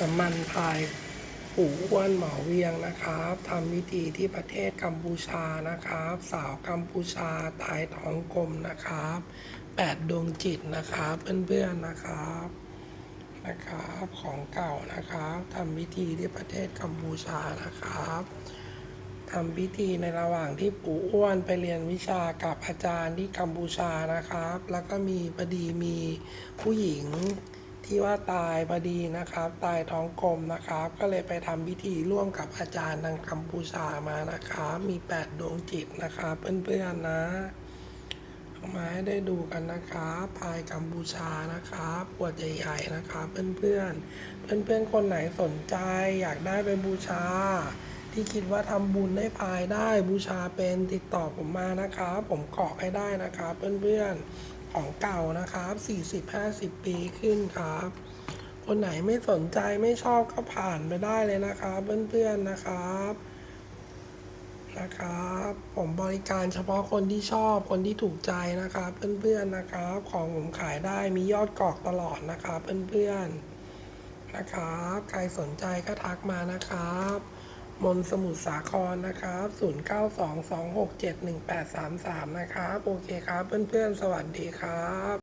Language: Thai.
น้ำมันพายปู่อ้วนหมอเวียงนะครับทำวิธีที่ประเทศกัมพูชานะครับ สาวกัมพูชาตายท้องกลมนะครับแปดดวงจิตนะครับเพื่อนๆนะครับนะครับของเก่านะครับทำวิธีที่ประเทศกัมพูชานะครับทำพิธีในระหว่างที่ปู่อ้วนไปเรียนวิชากับอาจารย์ที่กัมพูชานะครับ แล้วก็มีพอดีมีผู้หญิง ที่ว่าตายพอดีนะครับ ตายท้องกลมนะครับ ก็เลยไปทำพิธีร่วมกับอาจารย์ทางกัมพูชามานะครับ มีแปดดวงจิตนะครับเพื่อนๆนะเอามาให้ได้ดูกันนะครับพายกัมพูชานะครับปวดใหญ่ๆนะครับเพื่อนๆเพื่อนๆคนไหนสนใจอยากได้ไปบูชา ที่คิดว่าทำบุญได้พายได้บูชาเป็นติดต่อผมมานะครับ ผมเกาะให้ได้นะครับเพื่อนๆ ของเก่านะครับ 40-50 ปีขึ้นครับ คนไหนไม่สนใจไม่ชอบก็ผ่านไปได้เลยนะครับเพื่อนๆนะครับนะครับ ผมบริการเฉพาะคนที่ชอบคนที่ถูกใจนะครับ เพื่อนๆนะครับ ของผมขายได้มียอดกอกตลอดนะครับเพื่อนๆนะครับ ใครสนใจก็ทักมานะครับ มนสมุทรสาครนะครับ 0922671833 นะครับ โอเคครับ เพื่อนๆ สวัสดีครับ